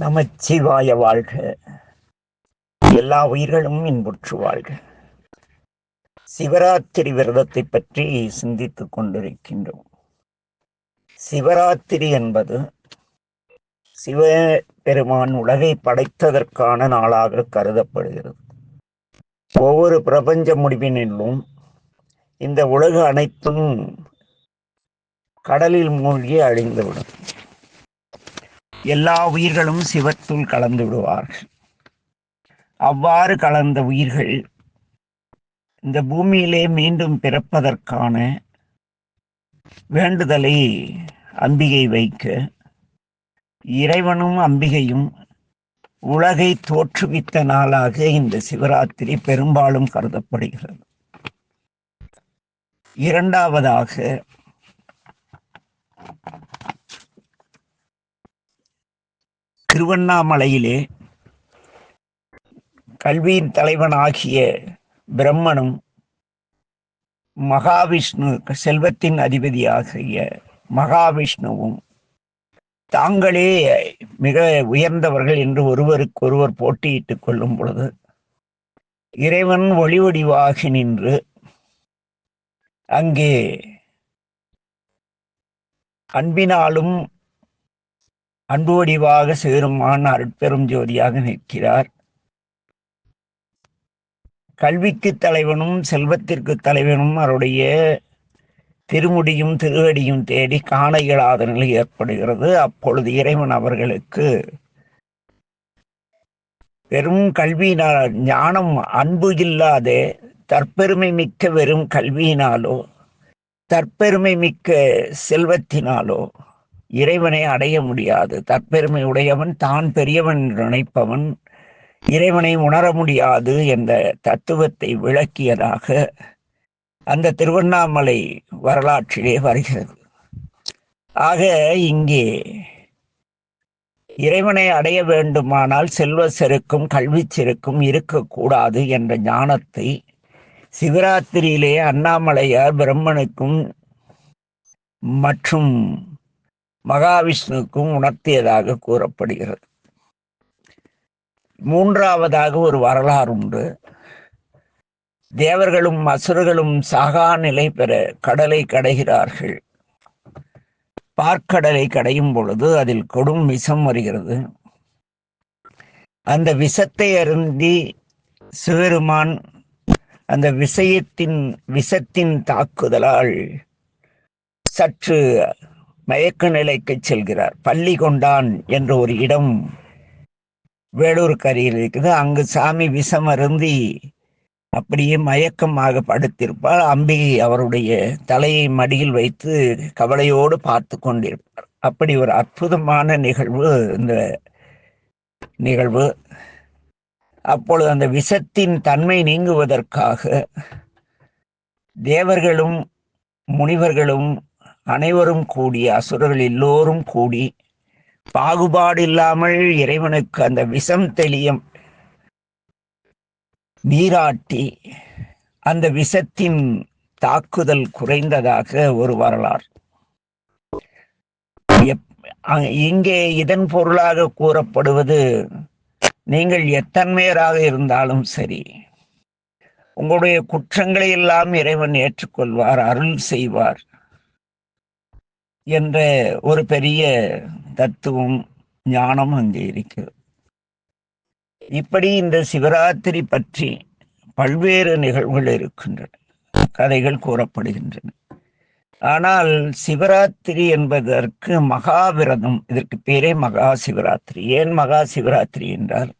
நமச்சிவாய வாழ்க. எல்லா உயிர்களும் இன்புற்று வாழ்க. சிவராத்திரி விரதத்தை பற்றி சிந்தித்துக் கொண்டிருக்கின்றோம். சிவராத்திரி என்பது சிவ பெருமான் உலகை படைத்ததற்கான நாளாக கருதப்படுகிறது. ஒவ்வொரு பிரபஞ்ச முடிவினிலும் இந்த உலக அனைத்தும் கடலில் மூழ்கி அழிந்துவிடும். எல்லா உயிர்களும் சிவத்துள் கலந்து விடுவார்கள். அவ்வாறு கலந்த உயிர்கள் இந்த பூமியிலே மீண்டும் பிறப்பதற்கான வேண்டுதலை அம்பிகை வைக்க இறைவனும் அம்பிகையும் உலகை தோற்றுவித்த நாளாக இந்த சிவராத்திரி பெரும்பாலும் கருதப்படுகிறது. இரண்டாவதாக திருவண்ணாமலையிலே கல்வியின் தலைவனாகிய பிரம்மனும் மகாவிஷ்ணு செல்வத்தின் அதிபதியாகிய மகாவிஷ்ணுவும் தாங்களே மிக உயர்ந்தவர்கள் என்று ஒருவருக்கு ஒருவர் போட்டியிட்டுக் கொள்ளும் பொழுது இறைவன் ஒளிவடிவாகி நின்று அங்கே அன்பினாலும் அன்பு வடிவாக சேருமான் அருட்பெரும் ஜோதியாக நிற்கிறார். கல்விக்கு தலைவனும் செல்வத்திற்கு தலைவனும் அவருடைய திருமுடியும் திருவடியும் தேடி காண இயலாத நிலை ஏற்படுகிறது. அப்பொழுது இறைவன் அவர்களுக்கு வெறும் கல்வியினால் ஞானம் அன்பு இல்லாத தற்பெருமை மிக்க வெறும் கல்வியினாலோ தற்பெருமை மிக்க செல்வத்தினாலோ இறைவனை அடைய முடியாது. தற்பெருமை உடையவன் தான் பெரியவன் என்று நினைப்பவன் இறைவனை உணர முடியாது என்ற தத்துவத்தை விளக்கியதாக அந்த திருவண்ணாமலை வரலாற்றிலே வருகிறது. ஆக இங்கே இறைவனை அடைய வேண்டுமானால் செல்வ செருக்கும் கல்வி செருக்கும் இருக்கக்கூடாது என்ற ஞானத்தை சிவராத்திரியிலே அண்ணாமலையார் பிரம்மனுக்கும் மற்றும் மகாவிஷ்ணுக்கும் உணர்த்தியதாக கூறப்படுகிறது. மூன்றாவதாக ஒரு வரலாறு உண்டு. தேவர்களும் அசுரர்களும் சாகா நிலை பெற கடலை கடைகிறார்கள். பார்க்கடலை கடையும் பொழுது அதில் கொடும் விஷம் வருகிறது. அந்த விஷத்தை அருந்தி சிவருமான் அந்த விஷயத்தின் விஷத்தின் தாக்குதலால் சற்று மயக்க நிலைக்கு செல்கிறார். பள்ளி கொண்டான் என்ற ஒரு இடம் வேலூர் கரையில் இருக்குது. அங்கு சாமி விஷம் அருந்தி அப்படியே மயக்கமாக படுத்திருப்பார். அம்பிகை அவருடைய தலையை மடியில் வைத்து கவலையோடு பார்த்து கொண்டிருப்பார். அப்படி ஒரு அற்புதமான நிகழ்வு இந்த நிகழ்வு. அப்பொழுது அந்த விஷத்தின் தன்மை நீங்குவதற்காக தேவர்களும் முனிவர்களும் அனைவரும் கூடி அசுரர்கள் எல்லோரும் கூடி பாகுபாடு இல்லாமல் இறைவனுக்கு அந்த விஷம் தெளியம் நீராட்டி அந்த விஷத்தின் தாக்குதல் குறைந்ததாக ஒரு வரலாறு. இங்கே இதன் பொருளாக கூறப்படுவது நீங்கள் எத்தன்மையராக இருந்தாலும் சரி உங்களுடைய குற்றங்களை எல்லாம் இறைவன் ஏற்றுக்கொள்வார் அருள் செய்வார். என்ற ஒரு பெரிய தத்துவம் ஞானம் அங்கே இருக்கிறது. இப்படி இந்த சிவராத்திரி பற்றி பல்வேறு நிகழ்வுகள் இருக்கின்றன கதைகள் கூறப்படுகின்றன. ஆனால் சிவராத்திரி என்பதற்கு மகாவிரதம் இதற்கு பேரே மகா சிவராத்திரி ஏன் மகா சிவராத்திரி என்றால்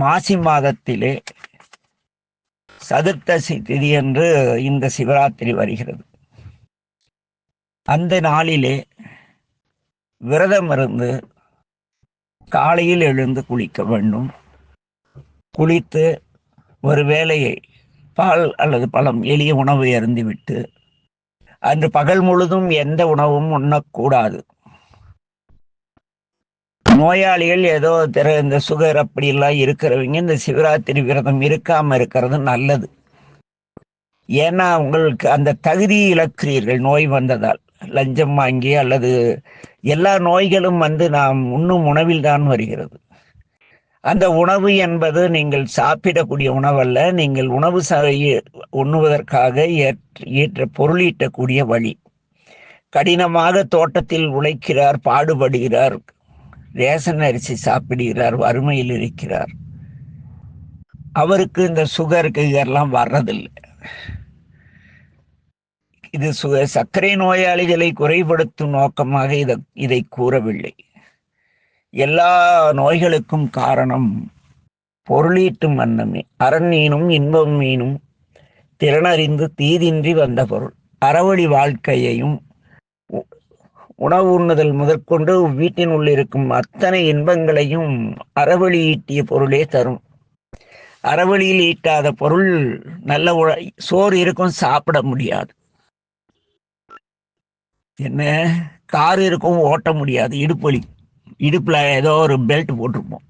மாசி மாதத்திலே சதுர்த்தசி திதி என்று இந்த சிவராத்திரி வருகிறது. அந்த நாளிலே விரதம் இருந்து காலையில் எழுந்து குளிக்க வேண்டும். குளித்து ஒரு வேலையை பால் அல்லது பழம் எளிய உணவை அருந்திவிட்டு அன்று பகல் முழுதும் எந்த உணவும் உண்ணக்கூடாது. நோயாளிகள் ஏதோ திற இந்த சுகர் அப்படிலாம் இருக்கிறவங்க இந்த சிவராத்திரி விரதம் இருக்காம இருக்கிறது நல்லது. ஏன்னா உங்களுக்கு அந்த தகுதி இழக்கிறீர்கள் நோய் வந்ததால். லஞ்சம் வாங்கி அல்லது எல்லா நோய்களும் வந்து நாம் உண்ணும் உணவில் தான் வருகிறது. அந்த உணவு என்பது நீங்கள் சாப்பிடக்கூடிய உணவல்ல நீங்கள் உணவு உண்ணுவதற்காக ஏற்ற பொருளீட்டக்கூடிய வழி. கடினமாக தோட்டத்தில் உழைக்கிறார் பாடுபடுகிறார் ரேசன் அரிசி சாப்பிடுகிறார் வறுமையில் இருக்கிறார். அவருக்கு இந்த சுகருக்கு இதெல்லாம் வர்றதில்லை. இது சு சர்க்கரை நோயாளிகளை குறைபடுத்தும் நோக்கமாக இதை இதை கூறவில்லை. எல்லா நோய்களுக்கும் காரணம் பொருளீட்டும் வண்ணமே அரண் மீனும் இன்பம் மீனும் திறனறிந்து தீதின்றி வந்த பொருள். அறவழி வாழ்க்கையையும் உணவு உண்ணுதல் முதற்கொண்டு வீட்டின் உள்ளிருக்கும் அத்தனை இன்பங்களையும் அறவழி ஈட்டிய பொருளே தரும். அறவழியில் ஈட்டாத பொருள் நல்ல சோறு இருக்கும் சாப்பிட முடியாது. என்ன? கார் இருக்கும் ஓட்ட முடியாது இடுப்பொலி. இடுப்புல ஏதோ ஒரு பெல்ட் போட்டிருப்போம்.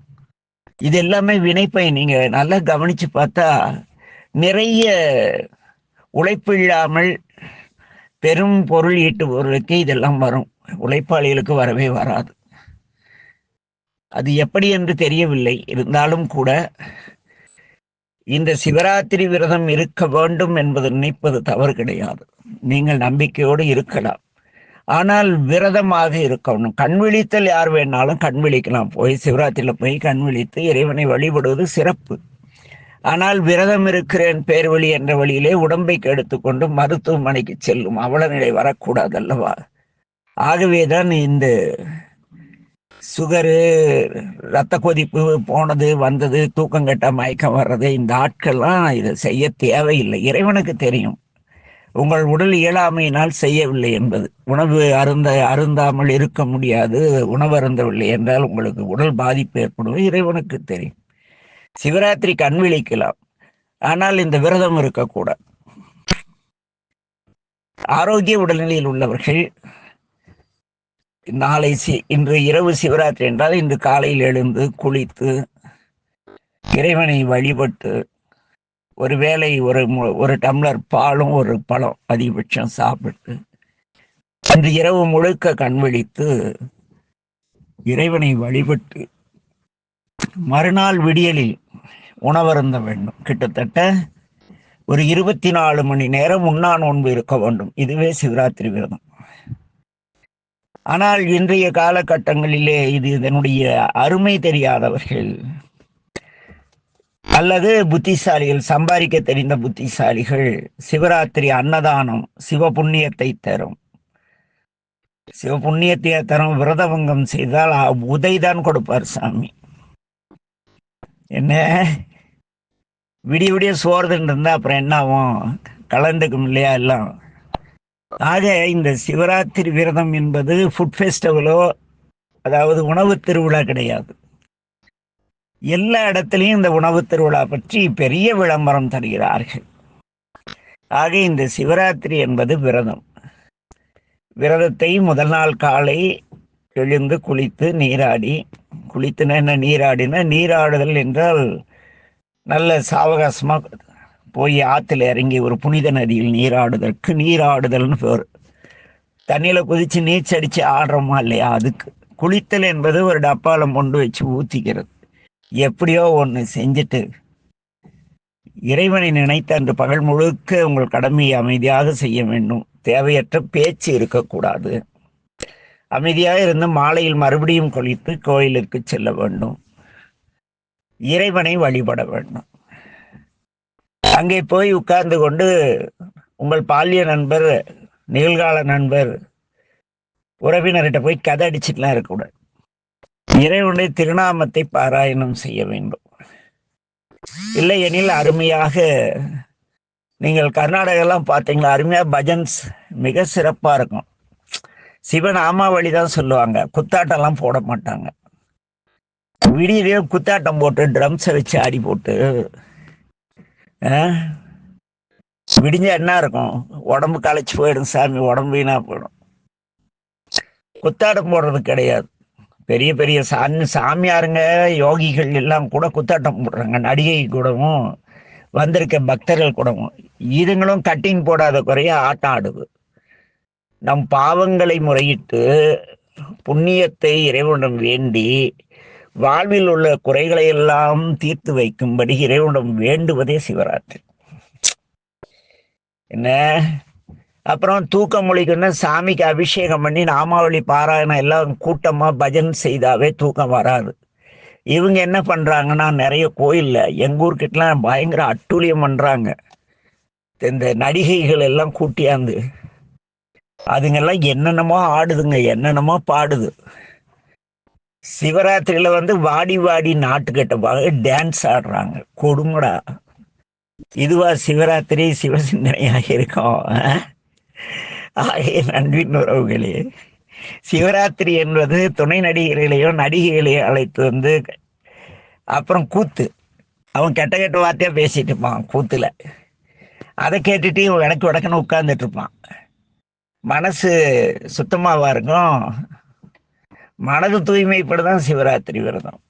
இது எல்லாமே வினைப்பை. நீங்க நல்லா கவனிச்சு பார்த்தா நிறைய உழைப்பு இல்லாமல் பெரும் பொருள் ஈட்டுபவர்களுக்கு இதெல்லாம் வரும். உழைப்பாளிகளுக்கு வரவே வராது. அது எப்படி என்று தெரியவில்லை. இருந்தாலும் கூட இந்த சிவராத்திரி விரதம் இருக்க வேண்டும் என்பது நினைப்பது தவறு கிடையாது. நீங்கள் நம்பிக்கையோடு இருக்கலாம். ஆனால் விரதமாக இருக்கணும். கண் விழித்தல் யார் வேணாலும் கண் விழிக்கலாம். போய் சிவராத்திரியில் போய் கண் விழித்து இறைவனை வழிபடுவது சிறப்பு. ஆனால் விரதம் இருக்கிறேன் பேர் வழி என்ற வழியிலே உடம்பை கெடுத்துக்கொண்டு மருத்துவமனைக்கு செல்லும். அவலநிலை வரக்கூடாது அல்லவா ஆகவேதான் இந்த சுகரு ரத்த கொதிப்பு போனது வந்தது தூக்கம் கட்ட மயக்கம் வர்றது இந்த ஆட்கள்லாம் இதை செய்ய தேவையில்லை. இறைவனுக்கு தெரியும். உங்கள் உடல் இயலாமையினால் செய்யவில்லை என்பது. உணவு அருந்த அருந்தாமல் இருக்க முடியாது. உணவு அருந்தவில்லை என்றால் உங்களுக்கு உடல் பாதிப்பு ஏற்படும். இறைவனுக்கு தெரியும். சிவராத்திரி கண் விழிக்கலாம். ஆனால் இந்த விரதம் இருக்கக்கூடாது. ஆரோக்கிய உடல்நிலையில் உள்ளவர்கள் நாளை சி இன்று இரவு சிவராத்திரி என்றால் இன்று காலையில் எழுந்து குளித்து இறைவனை வழிபட்டு ஒரு வேளை ஒரு ஒரு டம்ளர் பாலும் ஒரு பழம் அதிகபட்சம் சாப்பிட்டு அன்று இரவு முழுக்க கண் விழித்து இறைவனை வழிபட்டு மறுநாள் விடியலில் உணவருந்த வேண்டும். கிட்டத்தட்ட ஒரு இருபத்தி நாலு மணி நேரம் உண்ணா நோன்பு இருக்க வேண்டும். இதுவே சிவராத்திரி விரதம். ஆனால் இன்றைய காலகட்டங்களிலே இது இதனுடைய அருமை தெரியாதவர்கள் அல்லது புத்திசாலிகள் சம்பாதிக்க தெரிந்த புத்திசாலிகள் சிவராத்திரி அன்னதானம் சிவ புண்ணியத்தை தரும். சிவ புண்ணியத்தை தரும் விரதபங்கம் செய்தால் உதைதான் கொடுப்பார் சாமி. என்ன? விடிய விடிய சோறுதுன்னு இருந்தால் அப்புறம் என்ன ஆகும்? கலந்துக்கும் இல்லையா எல்லாம்? ஆக இந்த சிவராத்திரி விரதம் என்பது ஃபுட் ஃபெஸ்டிவலோ அதாவது உணவு திருவிழா கிடையாது. எல்லா இடத்துலையும் இந்த உணவு திருவிழா பற்றி பெரிய விளம்பரம் தருகிறார்கள். ஆக இந்த சிவராத்திரி என்பது விரதம். விரதத்தை முதல் நாள் காலை எழுந்து குளித்து நீராடி குளித்துன என்ன நீராடினா நீராடுதல் என்றால் நல்ல சாவகாசமாக போய் ஆற்றுல இறங்கி ஒரு புனித நதியில் நீராடுதற்கு நீராடுதல்னு பேர். தண்ணியில் குதித்து நீச்சடித்து ஆடுறோமா இல்லையா? அதுக்கு குளித்தல் என்பது ஒரு டப்பாவில் கொண்டு வச்சு ஊற்றிக்கிறது எப்படியோ ஒன்று செஞ்சுட்டு இறைவனை நினைத்த அன்று பகல் முழுக்க உங்கள் கடமையை அமைதியாக செய்ய வேண்டும். தேவையற்ற பேச்சு இருக்கக்கூடாது. அமைதியாக இருந்து மாலையில் மறுபடியும் குளித்து கோயிலுக்கு செல்ல வேண்டும். இறைவனை வழிபட வேண்டும். அங்கே போய் உட்கார்ந்து கொண்டு உங்கள் பாலிய நண்பர் நிகழ்கால நண்பர் உறவினர்கிட்ட போய் கதை அடிச்சுட்டுலாம் இருக்கக்கூடாது. இறைவனுடைய திருநாமத்தை பாராயணம் செய்ய வேண்டும். இல்லை எனில் அருமையாக நீங்கள் கர்நாடகெல்லாம் பார்த்தீங்களா? அருமையாக பஜன்ஸ் மிக சிறப்பாக இருக்கும். சிவன் ஆமாவளி தான் சொல்லுவாங்க. குத்தாட்டம்லாம் போட மாட்டாங்க. விடியவே குத்தாட்டம் போட்டு ட்ரம்ஸை வச்சு ஆடி போட்டு விடிஞ்ச என்ன இருக்கும்? உடம்பு களைச்சி போயிடும் சாமி உடம்பு வீணாக போயிடும். குத்தாட்டம் போடுறது கிடையாது. பெரிய பெரிய சாமி சாமியாருங்க யோகிகள் எல்லாம் கூட குத்தாட்டம் போடுறாங்க. நடிகை கூடவும் வந்திருக்க பக்தர்கள் கூடவும். இதுங்களும் கட்டிங் போடாத குறைய ஆட்டம் ஆடுது நம் பாவங்களை முறையிட்டு புண்ணியத்தை இறைவனிடம் வேண்டி வாழ்வில் உள்ள குறைகளை எல்லாம் தீர்த்து வைக்கும்படி இறைவனிடம் வேண்டுவதே சிவராத்திரி. என்ன? அப்புறம் தூக்கம் முழிக்கணும்னா சாமிக்கு அபிஷேகம் பண்ணி நாமாவளி பாராயணம் எல்லாம் கூட்டமாக பஜன் செய்தாவே தூக்கம் வராது. இவங்க என்ன பண்ணுறாங்கன்னா நிறைய கோயிலில் எங்கள் ஊர்கிட்டலாம் பயங்கர அட்டூழியம் பண்ணுறாங்க இந்த நடிகைகள் எல்லாம் கூட்டியாந்து. அதுங்கெல்லாம் என்னென்னமோ ஆடுதுங்க என்னென்னமோ பாடுது. சிவராத்திரியில் வந்து வாடி வாடி நாட்டுக்கட்டப்பாக டான்ஸ் ஆடுறாங்க. கொடுங்கடா. இதுவா சிவராத்திரி சிவசிந்தனையாக இருக்கும் ஆகிய நண்பின் உறவுகளே சிவராத்திரி என்பது துணை நடிகர்களையோ நடிகைகளையோ அழைத்து வந்து அப்புறம் கூத்து. அவன் கெட்ட கெட்ட வார்த்தையா பேசிட்டு இருப்பான் கூத்துல. அதை கேட்டுட்டு இவன் எனக்கு உடக்குன்னு உட்கார்ந்துட்டு இருப்பான். மனசு சுத்தமாவா இருக்கும்? மனது தூய்மைப்பட தான் சிவராத்திரி விரதம்.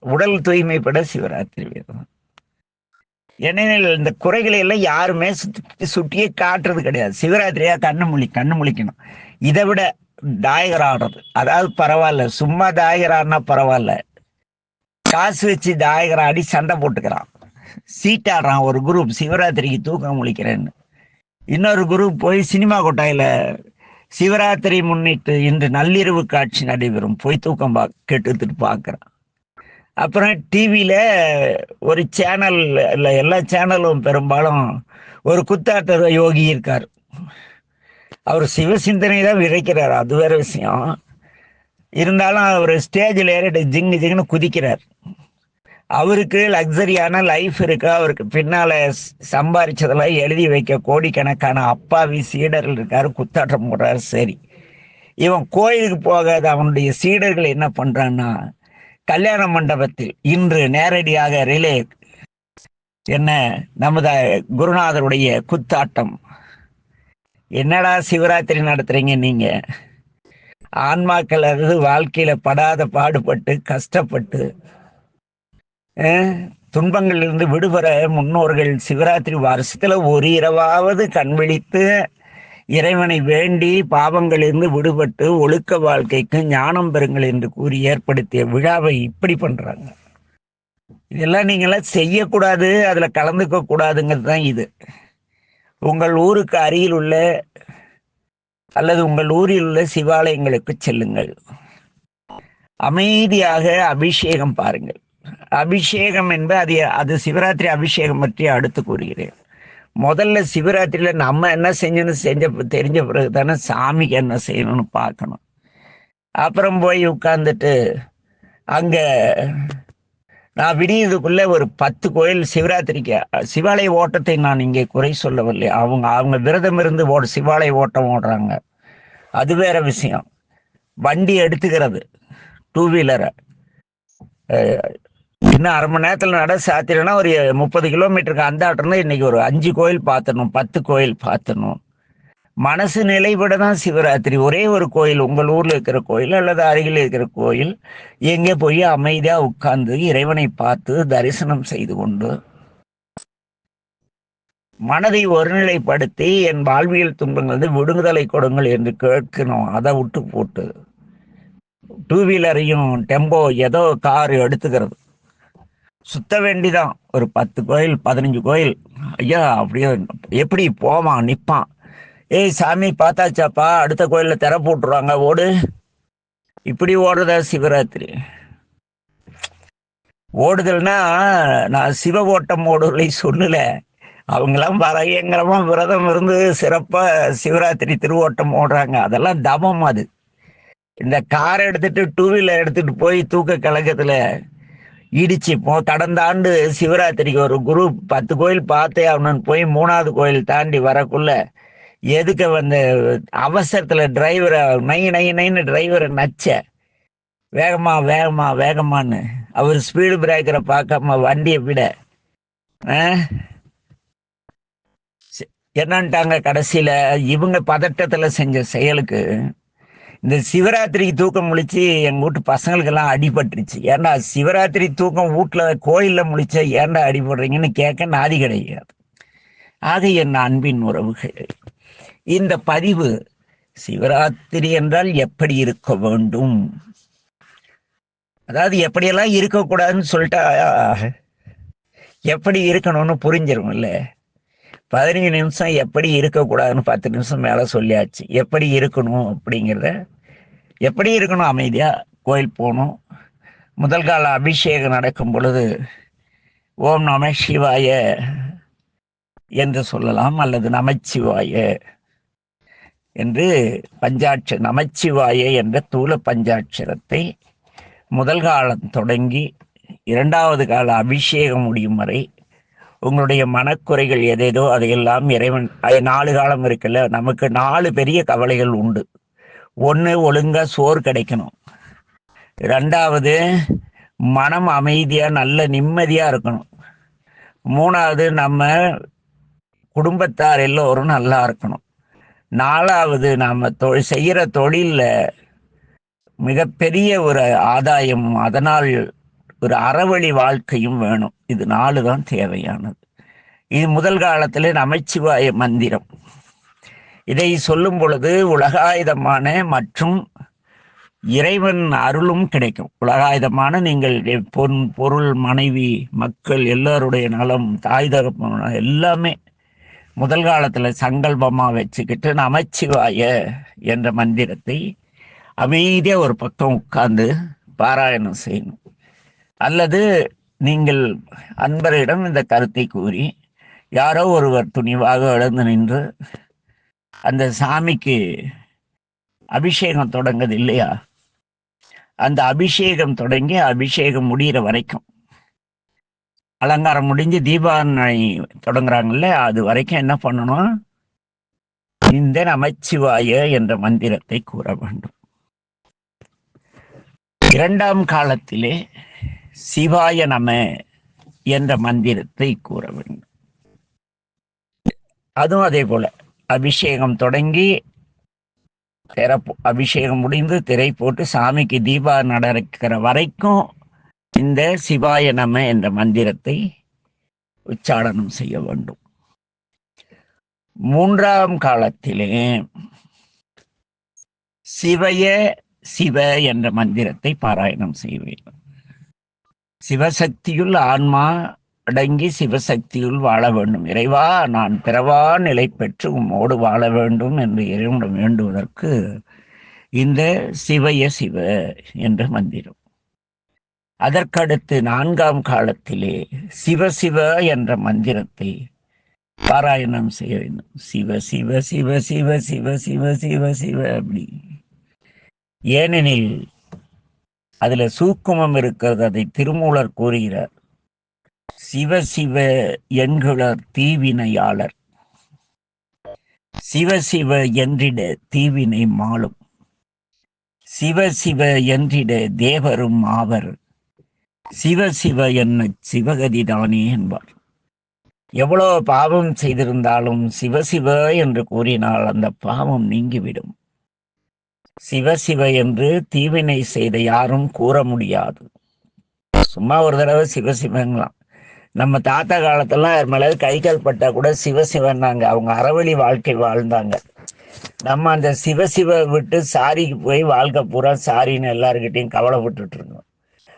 உடல் தூய்மைப்பட சிவராத்திரி விரதம். ஏனெனில் இந்த குறைகளை எல்லாம் யாருமே சுத்தி சுட்டியே காட்டுறது கிடையாது. சிவராத்திரியா கண்ணு முழி கண்ணு முழிக்கணும். இதை விட தாயகர் ஆடுறது அதாவது பரவாயில்ல சும்மா தாயகர் ஆடினா பரவாயில்ல. காசு வச்சு தாயகர் ஆடி சண்டை போட்டுக்கிறான். சீட்டாடுறான் ஒரு குரூப் சிவராத்திரிக்கு தூக்கம் முழிக்கிறேன்னு. இன்னொரு குரூப் போய் சினிமா கொட்டாயில சிவராத்திரி முன்னிட்டு இன்று நள்ளிரவு காட்சி நடைபெறும். போய் தூக்கம் பா கெட்டுத்துட்டு பார்க்குறான். அப்புறம் டிவியில் ஒரு சேனல் எல்லா சேனலும் பெரும்பாலும் ஒரு குத்தாட்ட யோகி இருக்கார். அவர் சிவசிந்தனை தான் விதைக்கிறார் அது வேற விஷயம். இருந்தாலும் அவர் ஸ்டேஜில் ஏறிட்டு ஜிங்கு ஜிங்குன்னு குதிக்கிறார். அவருக்கு லக்ஸரியான லைஃப் இருக்கு. அவருக்கு பின்னால் சம்பாரிச்சதெல்லாம் எழுதி வைக்க கோடிக்கணக்கான அப்பாவி சீடர்கள் இருக்காரு குத்தாட்டம் போடுறாரு சரி. இவன் கோயிலுக்கு போகாத அவனுடைய சீடர்கள் என்ன பண்ணுறான்னா கல்யாண மண்டபத்தில் இன்று நேரடியாக ரிலே என்ன நமது குருநாதருடைய குத்தாட்டம். என்னடா சிவராத்திரி நடத்துறீங்க நீங்க? ஆன்மாக்கள் அது வாழ்க்கையில படாத பாடுபட்டு கஷ்டப்பட்டு துன்பங்களிலிருந்து விடுபெற முன்னோர்கள் சிவராத்திரி வருஷத்துல ஒரு இரவாவது கண் விழித்து இறைவனை வேண்டி பாவங்களிலிருந்து விடுபட்டு ஒழுக்க வாழ்க்கைக்கு ஞானம் பெறுங்கள் என்று கூறி ஏற்படுத்திய விழாவை இப்படி பண்ணுறாங்க இதெல்லாம் நீங்களாம் செய்யக்கூடாது அதில் கலந்துக்க கூடாதுங்கிறது தான் இது. உங்கள் ஊருக்கு அருகில் உள்ள அல்லது உங்கள் ஊரில் உள்ள சிவாலயங்களுக்கு செல்லுங்கள். அமைதியாக அபிஷேகம் பாருங்கள். அபிஷேகம் என்பது அது அது சிவராத்திரி அபிஷேகம் பற்றி அடுத்து கூறுகிறேன். முதல்ல சிவராத்திரியில் நம்ம என்ன செஞ்சோன்னு செஞ்ச தெரிஞ்ச பிறகு தானே சாமிக்கு என்ன செய்யணும்னு பார்க்கணும். அப்புறம் போய் உட்காந்துட்டு அங்கே நான் விடியதுக்குள்ளே ஒரு பத்து கோயில் சிவராத்திரிக்கு சிவாலய ஓட்டத்தை நான் இங்கே குறை சொல்லவில்லை. அவங்க அவங்க விரதம் இருந்து ஓட சிவாலய ஓட்டம் ஓடுறாங்க. அது வேற விஷயம். வண்டி எடுத்துக்கிறது டூ வீலரை இன்னும் அரை மணி நேரத்தில் நட சாத்திரம்னா ஒரு முப்பது கிலோமீட்டருக்கு அந்த ஆட்டம்னா இன்னைக்கு ஒரு அஞ்சு கோயில் பார்த்தணும் பத்து கோயில் பார்த்தணும் மனசு நிலைப்பட தான் சிவராத்திரி. ஒரே ஒரு கோயில் உங்கள் ஊரில் இருக்கிற கோயில் அல்லது அருகில் இருக்கிற கோயில் எங்கே போய் அமைதியாக உட்கார்ந்து இறைவனை பார்த்து தரிசனம் செய்து கொண்டு மனதை ஒருநிலைப்படுத்தி என் வாழ்வியல் துன்பங்கள் விடுதலை கொடுங்கள் என்று கேட்கணும். அதை விட்டு போட்டு. டூ வீலரையும் டெம்போ ஏதோ கார் எடுத்துக்கிறது. சுத்த வேண்டிதான். ஒரு பத்து கோயில் பதினஞ்சு கோயில். ஐயா அப்படியே எப்படி போவான் நிற்பான் ஏய் சாமி பார்த்தாச்சாப்பா? அடுத்த கோயிலில் திற போட்டுருவாங்க ஓடு. இப்படி ஓடுறதா சிவராத்திரி. ஓடுதல்னா நான் சிவ ஓட்டம் ஓடுதலை சொல்லல. அவங்கெல்லாம் பயங்கரமா விரதம் இருந்து சிறப்பா சிவராத்திரி திருவோட்டம் ஓடுறாங்க. அதெல்லாம் தமம் அது. இந்த கார் எடுத்துட்டு டூ வீலர் எடுத்துட்டு போய் தூக்க கழகத்துல இடிச்சு போ கடந்த ஆண்டு சிவராத்திரிக்கு ஒரு குரூப் பத்து கோயில் பார்த்தே அவனு போய் மூணாவது கோயில் தாண்டி வரக்குள்ள எதுக்கு வந்த அவசரத்தில் டிரைவரை நை நை நைன்னு டிரைவரை நச்ச. வேகமா வேகமா வேகமான்னு. அவர் ஸ்பீடு பிரேக்கரை பார்க்காம வண்டியை விட. என்னன்ட்டாங்க கடைசியில். இவங்க பதட்டத்தில் செஞ்ச செயலுக்கு இந்த சிவராத்திரிக்கு தூக்கம் முழிச்சு எங்க வீட்டு பசங்களுக்கெல்லாம் அடிபட்டுருச்சு. ஏன்டா சிவராத்திரி தூக்கம் வீட்டுல கோயிலில் முழிச்ச ஏன்டா அடிபடுறீங்கன்னு கேட்க நாதி கிடையாது. ஆக என் அன்பின் உறவுகள் இந்த பதிவு சிவராத்திரி என்றால் எப்படி இருக்க வேண்டும்? அதாவது எப்படியெல்லாம் இருக்கக்கூடாதுன்னு சொல்லிட்டா எப்படி இருக்கணும்னு புரிஞ்சிரும்ல? பதினஞ்சு நிமிஷம் எப்படி இருக்கக்கூடாதுன்னு பத்து நிமிஷம் மேலே சொல்லியாச்சு. எப்படி இருக்கணும் அப்படிங்கிறத எப்படி இருக்கணும்? அமைதியாக கோயில் போகணும். முதல் கால அபிஷேகம் நடக்கும் பொழுது ஓம் நம சிவாய என்று சொல்லலாம் அல்லது நமச்சிவாய என்று பஞ்சாட்ச நமச்சிவாய என்ற தூல பஞ்சாட்சரத்தை முதல் காலம் தொடங்கி இரண்டாவது கால அபிஷேகம் முடியும் வரை உங்களுடைய மனக்குறைகள் எதேதோ அதையெல்லாம் இறைவன் அது நாலு காலம் இருக்குல்ல நமக்கு நாலு பெரிய கவலைகள் உண்டு. ஒன்று ஒழுங்காக சோறு கிடைக்கணும். ரெண்டாவது மனம் அமைதியாக நல்ல நிம்மதியாக இருக்கணும். மூணாவது நம்ம குடும்பத்தார் எல்லோரும் நல்லா இருக்கணும். நாலாவது நாம் தொழில் செய்கிற தொழிலில் மிகப்பெரிய ஒரு ஆதாயம். அதனால் ஒரு அறவழி வாழ்க்கையும் வேணும். இது நாலு தான் தேவையானது. இது முதல் காலத்தில் நமச்சிவாய மந்திரம். இதை சொல்லும் பொழுது உலகாயுதமான மற்றும் இறைவன் அருளும் கிடைக்கும். உலகாயுதமான நீங்கள் பொன் பொருள் மனைவி மக்கள் எல்லாருடைய நலம் தாய் தகப்பன எல்லாமே முதல் காலத்தில் சங்கல்பமாக வச்சுக்கிட்டு நமச்சிவாய என்ற மந்திரத்தை அமைதியாக ஒரு பக்கம் உட்கார்ந்து பாராயணம் செய்யணும். அல்லது நீங்கள் அன்பரிடம் இந்த கருத்தை கூறி யாரோ ஒருவர் துணிவாக எழுந்து நின்று அந்த சாமிக்கு அபிஷேகம் தொடங்குது இல்லையா அந்த அபிஷேகம் தொடங்கி அபிஷேகம் முடிகிற வரைக்கும். அலங்காரம் முடிஞ்சு தீபாவளி தொடங்குறாங்கல்ல அது வரைக்கும் என்ன பண்ணணும்? இந்த நமச்சிவாய என்ற மந்திரத்தை கூற வேண்டும். இரண்டாம் காலத்திலே சிவாய நம என்ற மந்திரத்தை கூற வேண்டும். அதுவும் அதே போல அபிஷேகம் தொடங்கி திரை அபிஷேகம் முடிந்து திரை போட்டு சாமிக்கு தீபா நடக்கிற வரைக்கும் இந்த சிவாய நம என்ற மந்திரத்தை உச்சாரணம் செய்ய வேண்டும். மூன்றாம் காலத்திலே சிவய சிவ என்ற மந்திரத்தை பாராயணம் செய்ய வேண்டும் சிவசக்தியுள் ஆன்மா அடங்கி சிவசக்தியுள் வாழ வேண்டும். இறைவா நான் பிறவா நிலை பெற்று உம்மோடு வாழ வேண்டும் என்று இறைவனிடம் வேண்டுவதற்கு இந்த சிவய சிவ என்ற மந்திரம். அதற்கடுத்து நான்காம் காலத்திலே சிவ சிவ என்ற மந்திரத்தை பாராயணம் செய்ய வேண்டும். சிவ சிவ சிவ சிவ சிவ சிவ சிவ சிவ அப்படி. ஏனெனில் அதுல சூக்குமம் இருக்கிறது அதை திருமூலர் கூறுகிறார். சிவ சிவ என்கிறார் தீவினையாளர். சிவ சிவ என்றிட தீவினை மாளும். சிவ சிவ என்றிட தேவரும் ஆவர். சிவ சிவ என்ன சிவகதிதானே என்பார். எவ்வளவு பாவம் செய்திருந்தாலும் சிவ சிவ என்று கூறினால் அந்த பாவம் நீங்கிவிடும். சிவ சிவ என்று தீவினை செய்த யாரும் கூற முடியாது. சும்மா ஒரு தடவை சிவ சிவங்களாம் நம்ம தாத்தா காலத்தெல்லாம் யார் மேலே கை கால் பட்டா கூட சிவ சிவன்னாங்க அவங்க அறவழி வாழ்க்கை வாழ்ந்தாங்க. நம்ம அந்த சிவ சிவ விட்டு சாரிக்கு போய் வாழ்க்கை பூரா சாரின்னு எல்லாருக்கிட்டையும் கவலைப்பட்டுட்டு இருந்தோம்.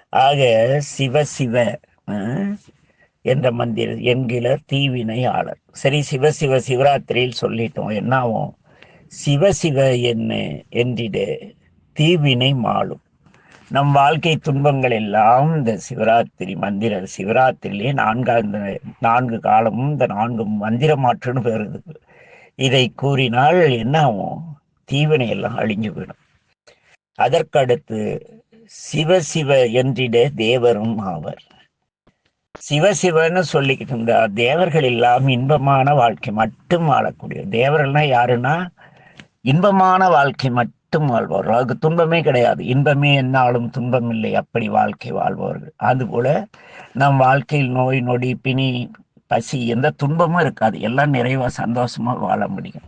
ஆக சிவ சிவ என்ற மந்திர என்கிற தீவினை ஆளர் சரி சிவ சிவ சிவராத்திரியில் சொல்லிட்டோம். என்னாவும்? சிவ சிவ என்ன என்றிட தீவினை மாளும். நம் வாழ்க்கை துன்பங்கள் எல்லாம் இந்த சிவராத்திரி மந்திர சிவராத்திரியிலே நான்காம் நான்கு காலமும் இந்த நான்கு மந்திர மாற்றுன்னு பேர் இதை கூறினால் என்ன ஆகும் தீவினை எல்லாம் அழிஞ்சு போயிடும். அதற்கடுத்து சிவ சிவ என்றிட தேவரும் ஆவர். சிவ சிவன்னு சொல்லிக்கிட்டு இருந்தார் தேவர்கள் எல்லாம் இன்பமான வாழ்க்கை மட்டும் வாழக்கூடிய. தேவர்கள்னா யாருன்னா இன்பமான வாழ்க்கை மட்டும் வாழ்பவர்கள் அதுக்கு துன்பமே கிடையாது. இன்பமே என்னாலும் துன்பம் இல்லை அப்படி வாழ்க்கை வாழ்பவர்கள். அதுபோல நம் வாழ்க்கையில் நோய் நொடி பிணி பசி எந்த துன்பமும் இருக்காது. எல்லாம் நிறைவா சந்தோஷமாக வாழ முடியும்.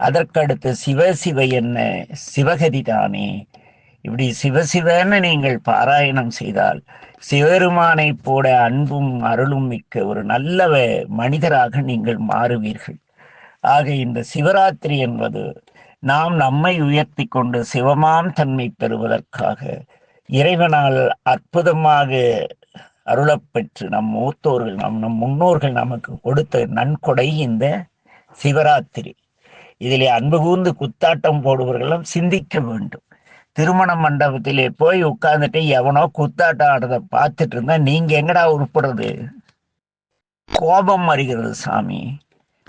அதற்கடுத்து சிவ சிவ என்ன? சிவகதி தானே. இப்படி சிவசிவன்னு நீங்கள் பாராயணம் செய்தால் சிவருமானை போட அன்பும் அருளும் மிக்க ஒரு நல்ல மனிதராக நீங்கள் மாறுவீர்கள். ஆக இந்த சிவராத்திரி என்பது நாம் நம்மை உயர்த்தி கொண்டு சிவமாம் தன்மை பெறுவதற்காக இறைவனால் அற்புதமாக அருளப்பெற்று நம் மூத்தோர்கள் நம் நம் முன்னோர்கள் நமக்கு கொடுத்த நன்கொடை இந்த சிவராத்திரி. இதிலே அன்பு கூர்ந்து குத்தாட்டம் போடுபவர்களும் சிந்திக்க வேண்டும். திருமண மண்டபத்திலே போய் உட்கார்ந்துட்டு எவனோ குத்தாட்டம் ஆடுறத பார்த்துட்டு இருந்தா நீங்க எங்கடா உருப்படுறது? கோபம் வருகிறது சாமி.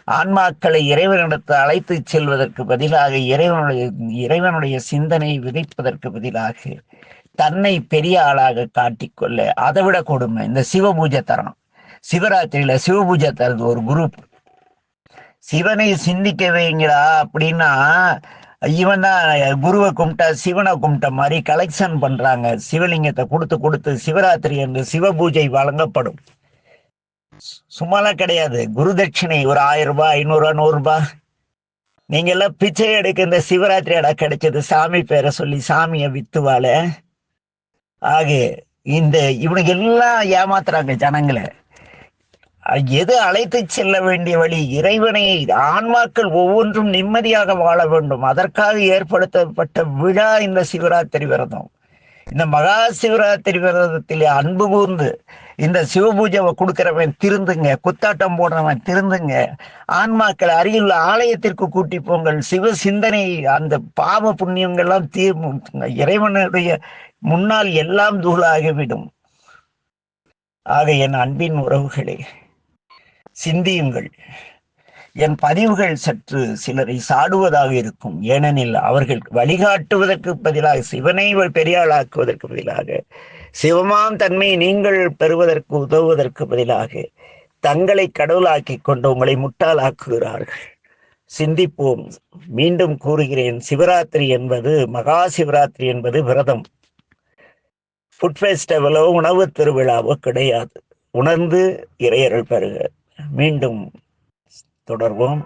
ஆன்மாக்களை இறைவனிடத்து அழைத்து செல்வதற்கு பதிலாக இறைவனுடைய இறைவனுடைய சிந்தனை விதைப்பதற்கு பதிலாக தன்னை பெரிய ஆளாக காட்டிக்கொள்ள அதை விட கொடுமை. இந்த சிவ பூஜை தரணும். சிவராத்திரியில சிவ பூஜை தருது ஒரு குரூப். சிவனை சிந்திக்க வைங்களா அப்படின்னா இவன் தான் குருவை கும்பிட்டா சிவனை கும்பிட்ட மாதிரி கலெக்ஷன் பண்றாங்க. சிவலிங்கத்தை கொடுத்து கொடுத்து சிவராத்திரி என்று சிவ பூஜை வழங்கப்படும். சும்மாலாம் கிடையாது. குரு தட்சிணை ஒரு ஆயிரம் ரூபாய் ஐநூறு நூறுரூபா. நூறு ரூபாய் நீங்க எல்லாம் பிச்சை எடுக்க இந்த சிவராத்திரி அடா கிடைச்சது. சாமி பேரை சொல்லி சாமியை வித்துவால ஆக இந்த இவனுக்கு எல்லாம் ஏமாத்துறாங்க ஜனங்களை. எது அழைத்து செல்ல வேண்டிய வழி? இறைவனை ஆன்மாக்கள் ஒவ்வொன்றும் நிம்மதியாக வாழ வேண்டும். அதற்காக ஏற்படுத்தப்பட்ட விழா இந்த சிவராத்திரி விரதம். இந்த மகா சிவராத்திரி விரதத்திலே அன்பு கூர்ந்து இந்த சிவபூஜை கொடுக்கிறவன் திருந்துங்க குத்தாட்டம் போடுறவன் திருந்துங்க. ஆன்மாக்கள் அருகிலுள்ள ஆலயத்திற்கு கூட்டி போங்கள். சிவ சிந்தனை அந்த பாவ புண்ணியங்கள்லாம் தீர் இறைவனுடைய முன்னால் எல்லாம் தூளாகிவிடும். ஆக என் அன்பின் உறவுகளே சிந்தியுங்கள். என் பதிவுகள் சற்று சிலரை சாடுவதாக இருக்கும். ஏனெனில் அவர்கள் வழிகாட்டுவதற்கு பதிலாக சிவனை பெரியாளாக்குவதற்கு பதிலாக சிவமாம் தன்மை நீங்கள் பெறுவதற்கு உதவுவதற்கு பதிலாக தங்களை கடவுளாக்கி கொண்டு உங்களை முட்டாளாக்குகிறார்கள். சிந்திப்போம். மீண்டும் கூறுகிறேன். சிவராத்திரி என்பது மகா சிவராத்திரி என்பது விரதம். ஃபுட் ஃபெஸ்டிவலோ உணவு திருவிழாவோ கிடையாது. உணர்ந்து இறையர்கள் பெறுக. மீண்டும் தொடர்வோம்.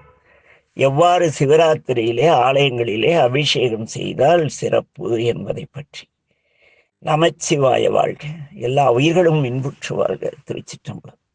எவ்வாறு சிவராத்திரியிலே ஆலயங்களிலே அபிஷேகம் செய்தால் சிறப்பு என்பதை பற்றி. நமச்சிவாய வாழ்க. எல்லா உயிர்களும் இன்புற்று வாழ்க திருச்சிற்றம்பலம்.